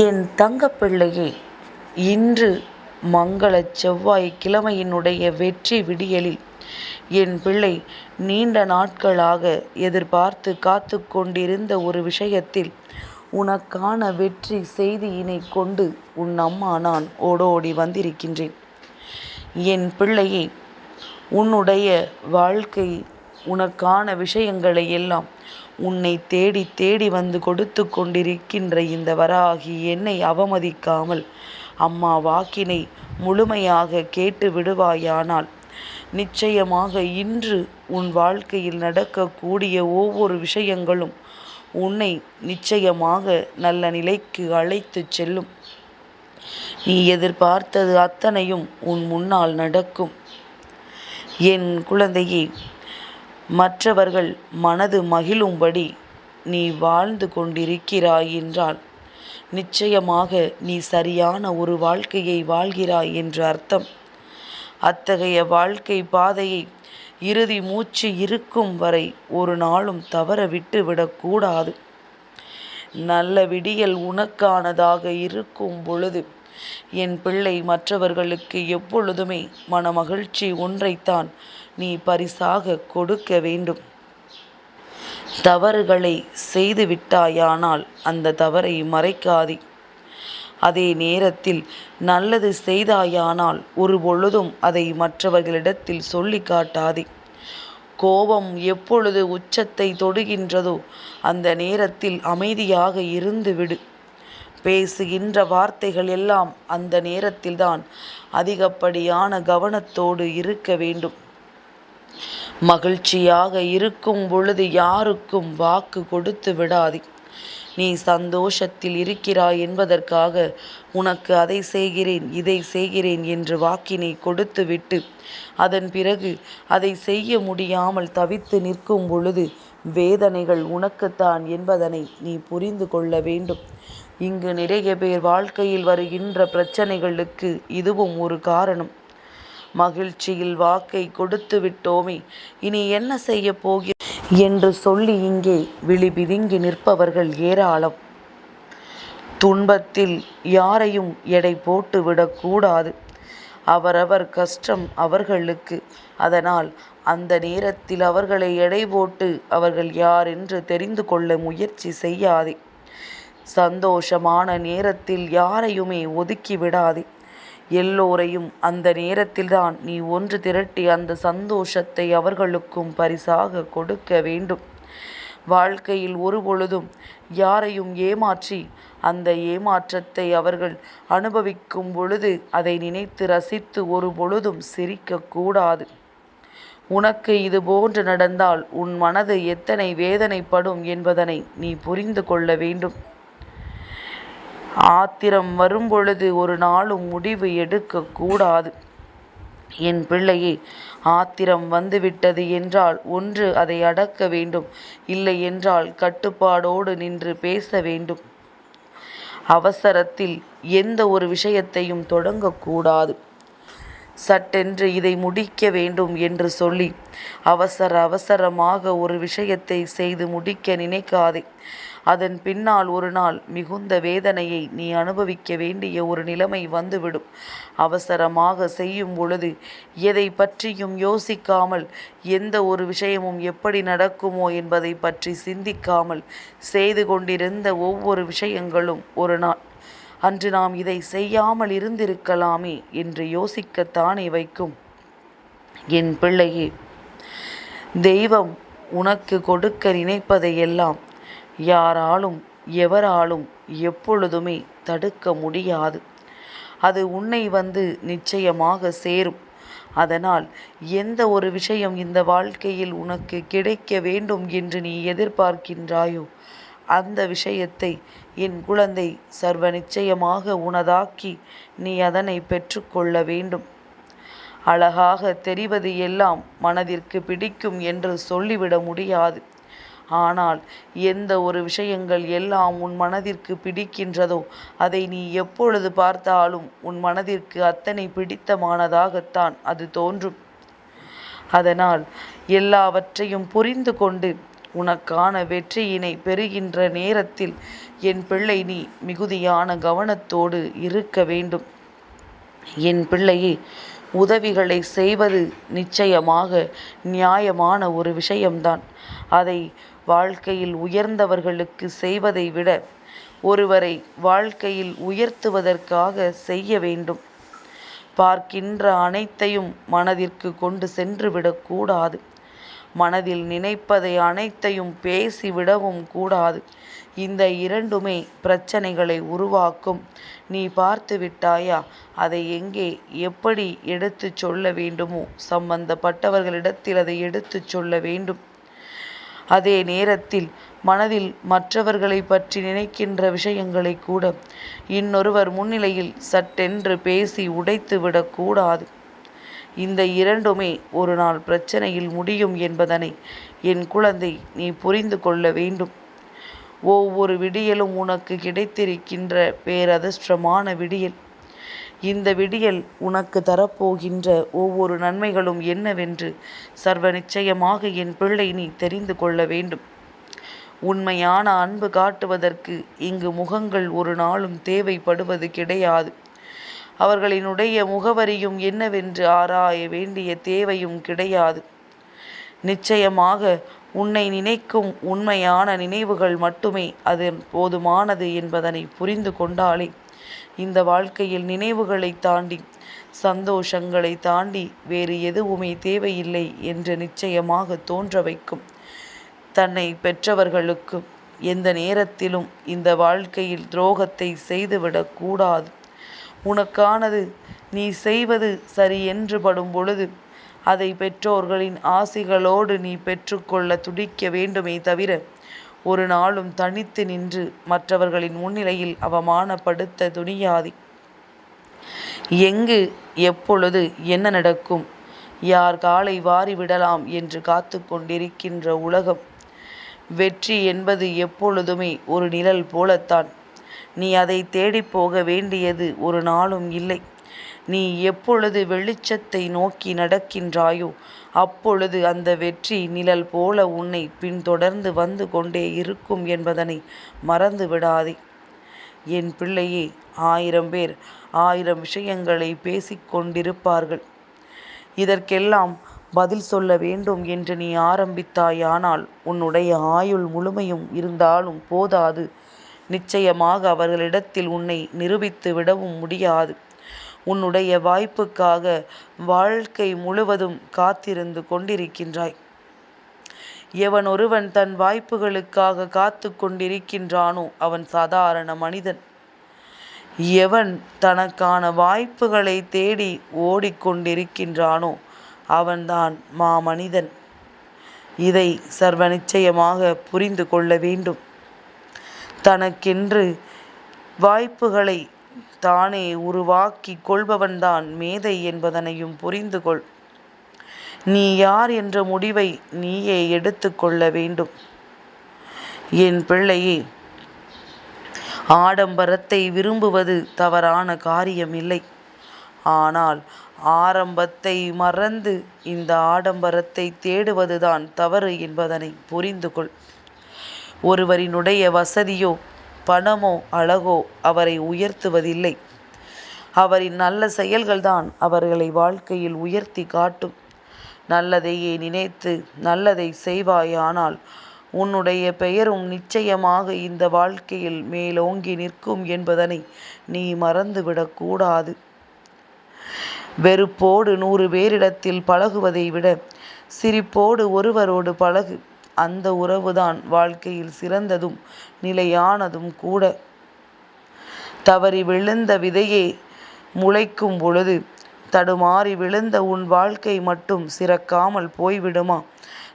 என் தங்கப்பிள்ளையே இன்று மங்களச் செவ்வாய் கிழமையினுடைய வெற்றி விடியலில் என் பிள்ளை நீண்ட நாட்களாக எதிர்பார்த்து காத்து கொண்டிருந்த ஒரு விஷயத்தில் உனக்கான வெற்றி செய்தியினை கொண்டு உன் அம்மா நான் ஓடோடி வந்திருக்கின்றேன். என் பிள்ளையே உன்னுடைய வாழ்க்கை உனக்கான விஷயங்களை எல்லாம் உன்னை தேடி தேடி வந்து கொடுத்து கொண்டிருக்கின்ற இந்த வராகி என்னை அவமதிக்காமல் அம்மா வாக்கினை முழுமையாக கேட்டு விடுவாயானால் நிச்சயமாக இன்று உன் வாழ்க்கையில் நடக்கக்கூடிய ஒவ்வொரு விஷயங்களும் உன்னை நிச்சயமாக நல்ல நிலைக்கு அழைத்துச் செல்லும். நீ எதிர்பார்த்தது அத்தனையும் உன் முன்னால் நடக்கும். என் குழந்தையே மற்றவர்கள் மனது மகிழும்படி நீ வாழ்ந்து கொண்டிருக்கிறாய் என்றால் நிச்சயமாக நீ சரியான ஒரு வாழ்க்கையை வாழ்கிறாய் என்று அர்த்தம். அத்தகைய வாழ்க்கை பாதையை இறுதி மூச்சு இருக்கும் வரை ஒரு நாளும் தவற விட்டு விடக்கூடாது நல்ல விடியல் உனக்கானதாக இருக்கும் பொழுது என் பிள்ளை மற்றவர்களுக்கு எப்பொழுதுமே மனமகிழ்ச்சி ஒன்றைத்தான் நீ பரிசாக கொடுக்க வேண்டும். தவறுகளை செய்து விட்டாயானால் அந்த தவறை மறைக்காதே. அதே நேரத்தில் நல்லது செய்தாயானால் ஒரு பொழுதும் அதை மற்றவர்களிடத்தில் சொல்லி காட்டாதே. கோபம் எப்பொழுது உச்சத்தை தொடுகின்றதோ அந்த நேரத்தில் அமைதியாக இருந்து விடு பேசுகின்ற வார்த்தைகள் எல்லாம் அந்த நேரத்தில்தான் அதிகப்படியான கவனத்தோடு இருக்க வேண்டும். மகிழ்ச்சியாக இருக்கும் பொழுது யாருக்கும் வாக்கு கொடுத்து விடாதே. நீ சந்தோஷத்தில் இருக்கிறாய் என்பதற்காக உனக்கு அதை செய்கிறேன் இதை செய்கிறேன் என்று வாக்கினை கொடுத்துவிட்டு அதன் பிறகு அதை செய்ய முடியாமல் தவித்து நிற்கும் பொழுது வேதனைகள் உனக்குத்தான் என்பதனை நீ புரிந்து கொள்ள வேண்டும். இங்கு நிறைய பேர் வாழ்க்கையில் வருகின்ற பிரச்சனைகளுக்கு இதுவும் ஒரு காரணம். மகிழ்ச்சியில் வாக்கை கொடுத்து விட்டோமே இனி என்ன செய்ய போகிற என்று சொல்லி இங்கே விழி பிதுங்கி நிற்பவர்கள் ஏராளம். துன்பத்தில் யாரையும் எடை போட்டு விடக்கூடாது. அவரவர் கஷ்டம் அவர்களுக்கு. அதனால் அந்த நேரத்தில் அவர்களை எடை போட்டு அவர்கள் யார் என்று தெரிந்து கொள்ள முயற்சி செய்யாதே. சந்தோஷமான நேரத்தில் யாரையுமே ஒதுக்கி விடாதே. எல்லோரையும் அந்த நேரத்தில்தான் நீ ஒன்று திரட்டி அந்த சந்தோஷத்தை அவர்களுக்கும் பரிசாக கொடுக்க வேண்டும். வாழ்க்கையில் ஒரு பொழுதும் யாரையும் ஏமாற்றி அந்த ஏமாற்றத்தை அவர்கள் அனுபவிக்கும் பொழுது அதை நினைத்து ரசித்து ஒரு பொழுதும் சிரிக்கக்கூடாது. உனக்கு இது போன்று நடந்தால் உன் மனது எத்தனை வேதனைப்படும் என்பதனை நீ புரிந்து கொள்ள வேண்டும். ஆத்திரம் வரும்பொழுது ஒரு நாளும் முடிவு எடுக்கக்கூடாது. என் பிள்ளையே ஆத்திரம் வந்துவிட்டது என்றால் ஒன்று அதை அடக்க வேண்டும் இல்லை என்றால் கட்டுப்பாடோடு நின்று பேச வேண்டும். அவசரத்தில் எந்த ஒரு விஷயத்தையும் தொடங்கக்கூடாது. சட்டென்று இதை முடிக்க வேண்டும் என்று சொல்லி அவசர அவசரமாக ஒரு விஷயத்தை செய்து முடிக்க நினைக்காதே. அதன் பின்னால் ஒரு நாள் மிகுந்த வேதனையை நீ அனுபவிக்க வேண்டிய ஒரு நிலைமை வந்துவிடும். அவசரமாக செய்யும் பொழுது எதை பற்றியும் யோசிக்காமல் எந்த ஒரு விஷயமும் எப்படி நடக்குமோ என்பதை பற்றி சிந்திக்காமல் செய்து கொண்டிருந்த ஒவ்வொரு விஷயங்களும் ஒரு நாள். அன்று நாம் இதை செய்யாமல் இருந்திருக்கலாமே என்று யோசிக்கத்தானே வைக்கும். என் பிள்ளையே தெய்வம் உனக்கு கொடுக்க நினைப்பதையெல்லாம் யாராலும் எவராலும் எப்பொழுதுமே தடுக்க முடியாது. அது உன்னை வந்து நிச்சயமாக சேரும். அதனால் எந்த ஒரு விஷயம் இந்த வாழ்க்கையில் உனக்கு கிடைக்க வேண்டும் என்று நீ எதிர்பார்க்கின்றாயோ அந்த விஷயத்தை என் குழந்தை சர்வ நிச்சயமாக உனதாக்கி நீ அதனை பெற்றுக்கொள்ள வேண்டும். அழகாக தெரிவது எல்லாம் மனதிற்கு பிடிக்கும் என்று சொல்லிவிட முடியாது. ஆனால் எந்த ஒரு விஷயங்கள் எல்லாம் உன் மனதிற்கு பிடிக்கின்றதோ அதை நீ எப்பொழுது பார்த்தாலும் உன் மனதிற்கு அத்தனை பிடித்தமானதாகத்தான் அது தோன்றும். அதனால் எல்லாவற்றையும் புரிந்து கொண்டு உனக்கான வெற்றியினை பெறுகின்ற நேரத்தில் என் பிள்ளை நீ மிகுதியான கவனத்தோடு இருக்க வேண்டும். என் பிள்ளையே உதவிகளை செய்வது நிச்சயமாக நியாயமான ஒரு விஷயம்தான். அதை வாழ்க்கையில் உயர்ந்தவர்களுக்கு செய்வதை விட ஒருவரை வாழ்க்கையில் உயர்த்துவதற்காக செய்ய வேண்டும். பார்க்கின்ற அனைத்தையும் மனதிற்கு கொண்டு சென்று விடக்கூடாது மனதில் நினைப்பதை அனைத்தையும் பேசிவிடவும் கூடாது. இந்த இரண்டுமே பிரச்சனைகளை உருவாக்கும். நீ பார்த்து விட்டாயா? அதை எங்கே எப்படி எடுத்துச் சொல்ல வேண்டுமோ? சம்பந்தப்பட்டவர்களிடத்தில் அதை எடுத்துச் சொல்ல வேண்டும். அதே நேரத்தில் மனதில் மற்றவர்களை பற்றி நினைக்கின்ற விஷயங்களை கூட இன்னொருவர் முன்னிலையில் சட்டென்று பேசி உடைத்து விடக்கூடாது. இந்த இரண்டுமே ஒரு நாள் பிரச்சனையில் முடியும் என்பதனை என் குழந்தை நீ புரிந்து கொள்ள வேண்டும். ஒவ்வொரு விடியலும் உனக்கு கிடைத்திருக்கின்ற பேரதிர்ஷ்டமான விடியல். இந்த விடியல் உனக்கு தரப்போகின்ற ஒவ்வொரு நன்மைகளும் என்னவென்று சர்வ நிச்சயமாக என் பிள்ளை நீ தெரிந்து கொள்ள வேண்டும். உண்மையான அன்பு காட்டுவதற்கு இங்கு முகங்கள் ஒரு நாளும் தேவைப்படுவது கிடையாது. அவர்களினுடைய முகவரியும் என்னவென்று ஆராய வேண்டிய தேவையும் கிடையாது. நிச்சயமாக உன்னை நினைக்கும் உண்மையான நினைவுகள் மட்டுமே அது போதுமானது என்பதனை புரிந்து கொண்டாலே இந்த வாழ்க்கையில் நினைவுகளை தாண்டி சந்தோஷங்களை தாண்டி வேறு எதுவுமே தேவையில்லை என்று நிச்சயமாக தோன்ற வைக்கும். தன்னை பெற்றவர்களுக்கு எந்த நேரத்திலும் இந்த வாழ்க்கையில் துரோகத்தை செய்துவிடக் கூடாது. உனக்கானது நீ செய்வது சரி என்று படும் பொழுது அதை பெற்றோர்களின் ஆசிகளோடு நீ பெற்றுக்கொள்ள துடிக்க வேண்டுமே தவிர ஒரு நாளும் தனித்து நின்று மற்றவர்களின் முன்னிலையில் அவமானப்படுத்த துணியாதி. எங்கு எப்பொழுது என்ன நடக்கும்? யார் காலை வாரிவிடலாம் என்று காத்து கொண்டிருக்கின்ற உலகம். வெற்றி என்பது எப்பொழுதுமே ஒரு நிழல் போலத்தான். நீ அதை தேடிப் போக வேண்டியது ஒரு நாளும் இல்லை. நீ எப்பொழுது வெளிச்சத்தை நோக்கி நடக்கின்றாயோ அப்பொழுது அந்த வெற்றி நிழல் போல உன்னை பின்தொடர்ந்து வந்து கொண்டே இருக்கும் என்பதனை மறந்து விடாதே என் பிள்ளையே ஆயிரம் பேர் ஆயிரம் விஷயங்களை பேசிக்கொண்டிருப்பார்கள் இதற்கெல்லாம் பதில் சொல்ல வேண்டும் என்று நீ ஆரம்பித்தாயானால் உன்னுடைய ஆயுள் முழுமையும் இருந்தாலும் போதாது. நிச்சயமாக அவர்களிடத்தில் உன்னை நிரூபித்து விடவும் முடியாது. உன்னுடைய வாய்ப்புக்காக வாழ்க்கை முழுவதும் காத்திருந்து கொண்டிருக்கின்றாய். எவன் ஒருவன் தன் வாய்ப்புகளுக்காக காத்து கொண்டிருக்கின்றானோ அவன் சாதாரண மனிதன். எவன் தனக்கான வாய்ப்புகளை தேடி ஓடிக்கொண்டிருக்கின்றானோ அவன்தான் மாமனிதன். இதை சர்வ நிச்சயமாக புரிந்து கொள்ள வேண்டும். தனக்கென்று வாய்ப்புகளை தானே உருவாக்கி கொள்பவன்தான் மேதை என்பதனையும் புரிந்து கொள் நீ யார் என்ற முடிவை நீயே எடுத்துக்கொள்ள வேண்டும். என் பிள்ளையே ஆடம்பரத்தை விரும்புவது தவறான காரியம் இல்லை ஆனால் ஆரம்பத்தை மறந்து இந்த ஆடம்பரத்தை தேடுவதுதான் தவறு என்பதனை புரிந்து கொள் ஒருவரினுடைய வசதியோ பணமோ அழகோ அவரை உயர்த்துவதில்லை. அவரின் நல்ல செயல்கள்தான் அவர்களை வாழ்க்கையில் உயர்த்தி காட்டும். நல்லதையே நினைத்து நல்லதை செய்வாயானால் உன்னுடைய பெயரும் நிச்சயமாக இந்த வாழ்க்கையில் மேலோங்கி நிற்கும் என்பதனை நீ மறந்துவிடக்கூடாது வெறுப்போடு நூறு பேரிடத்தில் பழகுவதை விட சிரிப்போடு ஒருவரோடு பழகு. அந்த உறவுதான் வாழ்க்கையில் சிறந்ததும் நிலையானதும் கூட. தவறி விழுந்த விதையே முளைக்கும் பொழுது தடுமாறி விழுந்த உன் வாழ்க்கை மட்டும் சிறக்காமல் போய்விடுமா?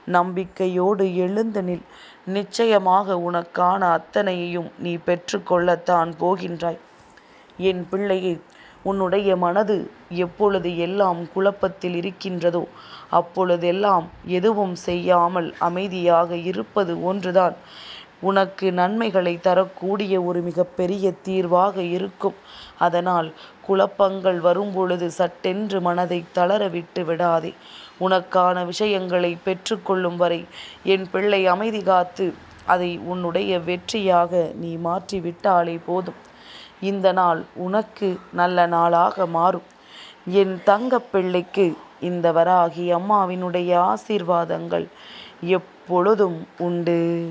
நம்பிக்கையோடு எழுந்து நில். நிச்சயமாக உனக்கான அத்தனையையும் நீ பெற்றுக்கொள்ளத்தான் போகின்றாய். என் பிள்ளையை உன்னுடைய மனது எப்பொழுது எல்லாம் குழப்பத்தில் இருக்கின்றதோ அப்பொழுதெல்லாம் எதுவும் செய்யாமல் அமைதியாக இருப்பது ஒன்றுதான். உனக்கு நன்மைகளை தரக்கூடிய ஒரு மிகப்பெரிய தீர்வாக இருக்கும். அதனால் குழப்பங்கள் வரும்பொழுது சட்டென்று மனதை தளர விட்டு விடாதே. உனக்கான விஷயங்களை பெற்றுக்கொள்ளும் வரை என் பிள்ளை அமைதி காத்து அதை உன்னுடைய வெற்றியாக நீ மாற்றி விட்டாலே போதும். இந்த நாள் உனக்கு நல்ல நாளாக மாறும். என் தங்க பிள்ளைக்கு இந்த வராகி அம்மாவினுடைய ஆசீர்வாதங்கள் எப்பொழுதும் உண்டு.